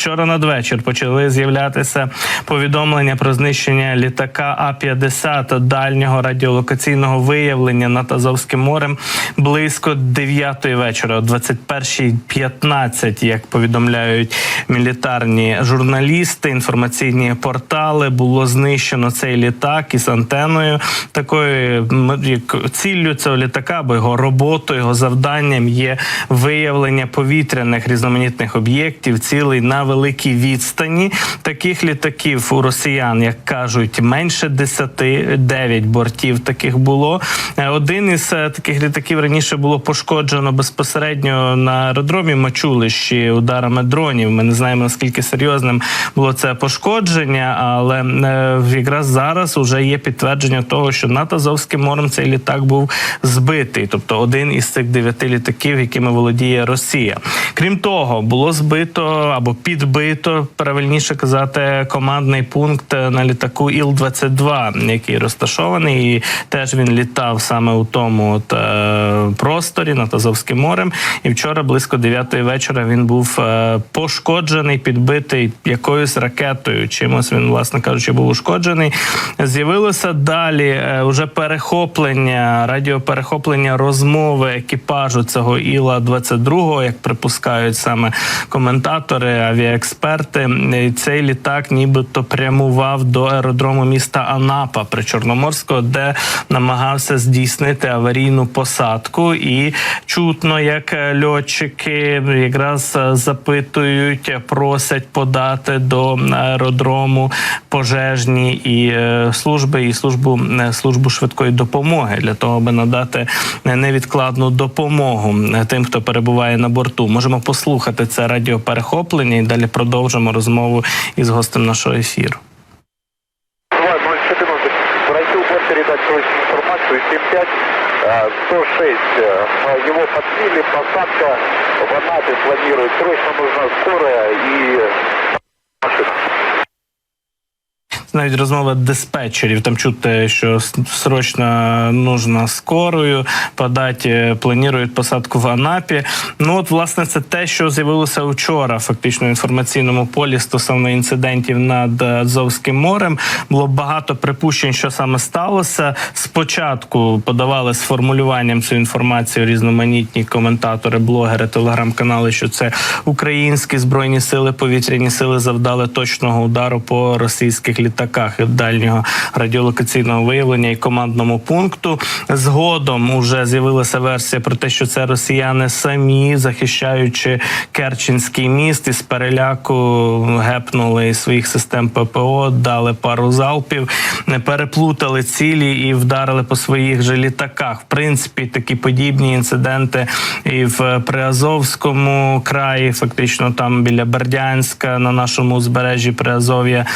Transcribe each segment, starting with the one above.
Вчора надвечір почали з'являтися повідомлення про знищення літака А-50 дальнього радіолокаційного виявлення над Азовським морем близько 9 вечора, о 21.15, як повідомляють мілітарні журналісти, інформаційні портали. Було знищено цей літак із антеною. Такою як ціллю цього літака, або його роботою, його завданням є виявлення повітряних різноманітних об'єктів, цілей на великій відстані. Таких літаків у росіян, як кажуть, менше 10, 9 бортів таких було. Е, Один із е, таких літаків раніше було пошкоджено безпосередньо на аеродромі Мачулищі ударами дронів. Ми не знаємо наскільки серйозним було це пошкодження, але е, якраз зараз вже є підтвердження того, що над Азовським морем цей літак був збитий, тобто один із цих дев'яти літаків, якими володіє Росія. Крім того, було збито або підбито, правильніше казати, командний пункт на літаку Іл-22, який розташований, і теж він літав саме у тому от, е, просторі над Азовським морем. І вчора близько 9 вечора він був е, пошкоджений, підбитий якоюсь ракетою. Чимось він, власне кажучи, був ушкоджений. З'явилося далі е, уже перехоплення, радіоперехоплення розмови екіпажу цього Іла 22 як припускають саме коментатори, авіаексперти. І Цей літак нібито прямував до аеродрому міста Анапа при Чорноморського, де намагався здійснити аварійну посадку. І чутно, як льотчики якраз запитують, просять подати до аеродрому пожежні і е, служби, і службу е, службу швидкої допомоги для того, аби надати невідкладну допомогу тим, хто перебуває на борту. Можемо послухати це радіоперехоплення і далі продовжимо розмову із гостем нашого ефіру. 014. Просил передать информацию 75 106. Его подбили, посадка в Анапе планирует. Срочно нужна скорая и. Навіть розмова диспетчерів. Там чути, що срочно нужна скорою подати, планують посадку в Анапі. Ну от власне це те, що з'явилося вчора, фактично в інформаційному полі стосовно інцидентів над Азовським морем. Було багато припущень, що саме сталося. Спочатку подавали з формулюванням цю інформацію різноманітні коментатори, блогери, телеграм-канали, що це українські збройні сили, повітряні сили завдали точного удару по російських літаках дальнього радіолокаційного виявлення і командному пункту. Згодом уже з'явилася версія про те, що це росіяни самі, захищаючи Керченський міст, із переляку гепнули своїх систем ППО, дали пару залпів, не переплутали цілі і вдарили по своїх же літаках. В принципі, такі подібні інциденти і в Приазовському краї, фактично там біля Бердянська на нашому узбережжі Приазов'я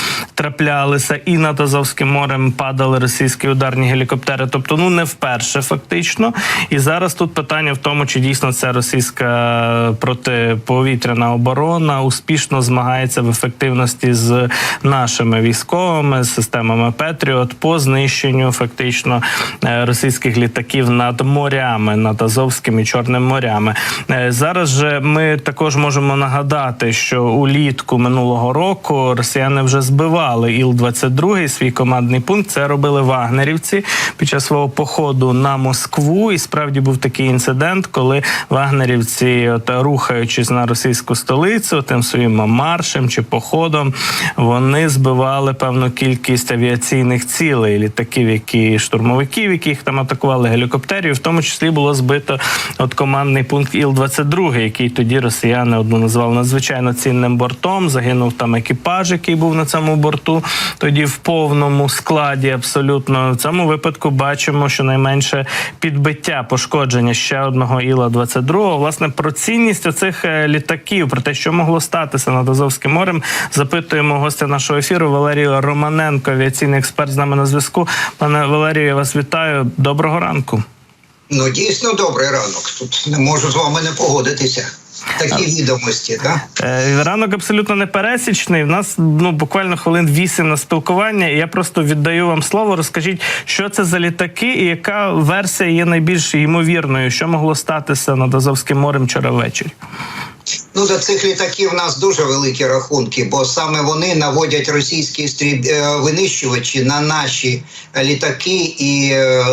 траплялися, і над Азовським морем падали російські ударні гелікоптери. Тобто, ну не вперше, фактично. І зараз тут питання в тому, чи дійсно це російська протиповітряна оборона успішно змагається в ефективності з нашими військовими системами Петріот по знищенню фактично е, російських літаків над морями, над Азовським і Чорним морями. Е, Зараз же ми також можемо нагадати, що улітку минулого року росіяни вже збивали Іл-22, свій командний пункт. Це робили вагнерівці під час свого походу на Москву. І справді був такий інцидент, коли вагнерівці, от, рухаючись на російську столицю, тим своїм маршем чи походом, вони збивали певну кількість авіаційних цілей, літаків, які штурмовиків, яких там атакували гелікоптерів. В тому числі було збито от командний пункт Іл-22, який тоді росіяни одну назвали надзвичайно цінним бортом. Загинув там екіпаж, який був на цьому борту. Тоді в повному складі абсолютно в цьому випадку бачимо, що найменше підбиття пошкодження ще одного Іла 22 Власне про цінність оцих е, літаків, про те, що могло статися над Азовським морем, запитуємо гостя нашого ефіру Валерію Романенко, авіаційний експерт з нами на зв'язку. Пане Валерію, я вас вітаю. Доброго ранку. Ну, дійсно добрий ранок. Тут не можу з вами не погодитися. Такі відомості. Да? Е, Ранок абсолютно не пересічний. У нас ну буквально хвилин вісім на спілкування. І я просто віддаю вам слово. Розкажіть, що це за літаки, і яка версія є найбільш ймовірною, що могло статися над Азовським морем вчора ввечері? Ну, до цих літаків в нас дуже великі рахунки, бо саме вони наводять російські стріб... е, винищувачі на наші літаки, і е,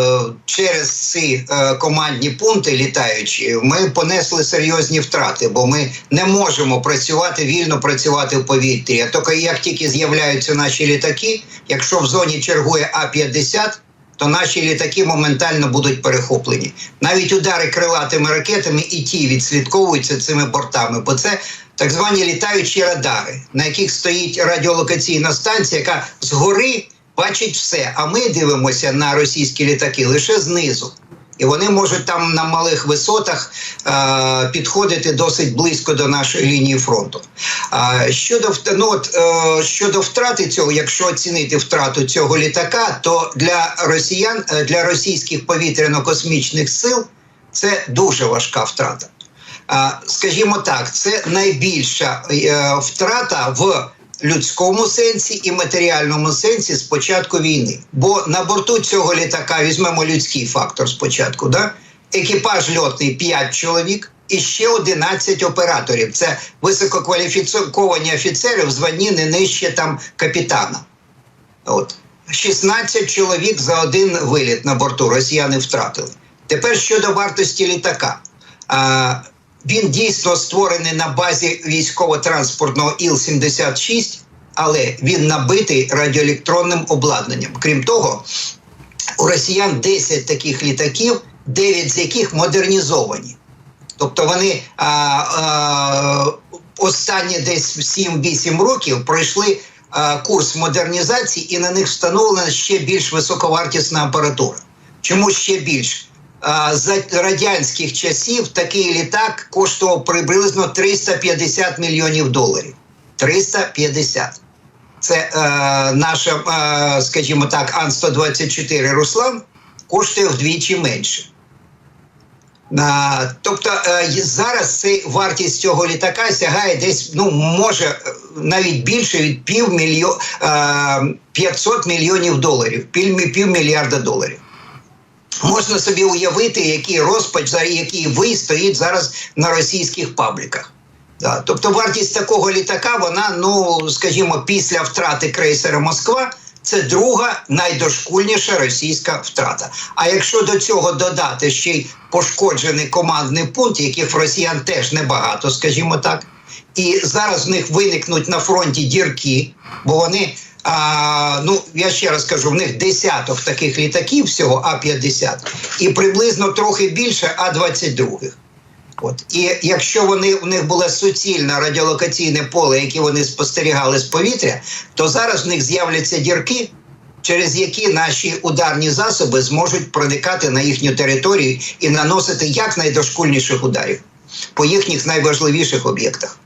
через ці е, командні пункти літаючі ми понесли серйозні втрати, бо ми не можемо працювати вільно працювати в повітрі. А тільки як тільки з'являються наші літаки, якщо в зоні чергує А-50, то наші літаки моментально будуть перехоплені. Навіть удари крилатими ракетами і ті відслідковуються цими бортами, бо це так звані літаючі радари, на яких стоїть радіолокаційна станція, яка згори бачить все. А ми дивимося на російські літаки лише знизу. І вони можуть там на малих висотах е, підходити досить близько до нашої лінії фронту. А щодо ну, от, е, щодо втрати цього, якщо оцінити втрату цього літака, то для росіян, е, для російських повітряно-космічних сил це дуже важка втрата. А, скажімо так, це найбільша е, втрата в людському сенсі і матеріальному сенсі з початку війни. Бо на борту цього літака візьмемо людський фактор спочатку. Да? Екіпаж льотний 5 чоловік і ще 11 операторів. Це висококваліфіковані офіцери в званні не нижче там капітана. От. 16 чоловік за один виліт на борту росіяни втратили. Тепер щодо вартості літака. А, він дійсно створений на базі військово-транспортного Іл-76, але він набитий радіоелектронним обладнанням. Крім того, у росіян 10 таких літаків, 9 з яких модернізовані. Тобто вони а, а, останні десь 7-8 років пройшли а, курс модернізації, і на них встановлена ще більш високовартісна апаратура. Чому ще більш? За радянських часів такий літак коштував приблизно 350 мільйонів доларів. 350. Це е, наша, е, скажімо так, Ан-124 Руслан коштує вдвічі менше. А, тобто е, зараз цей вартість цього літака сягає десь, ну може навіть більше від півмільйо, е, 500 мільйонів доларів, пів, півмільярда доларів. Можна собі уявити, який розпач, який ви стоїть зараз на російських пабліках. Да. Тобто вартість такого літака, вона, ну скажімо, після втрати крейсера Москва, це друга найдошкульніша російська втрата. А якщо до цього додати ще й пошкоджений командний пункт, яких в росіян теж небагато, скажімо так, і зараз в них виникнуть на фронті дірки, бо вони. А, ну я ще раз кажу, в них десяток таких літаків всього А-50 і приблизно трохи більше А-22. От і якщо вони в них було суцільне радіолокаційне поле, яке вони спостерігали з повітря, то зараз в них з'являться дірки, через які наші ударні засоби зможуть проникати на їхню територію і наносити якнайдошкульніших ударів по їхніх найважливіших об'єктах.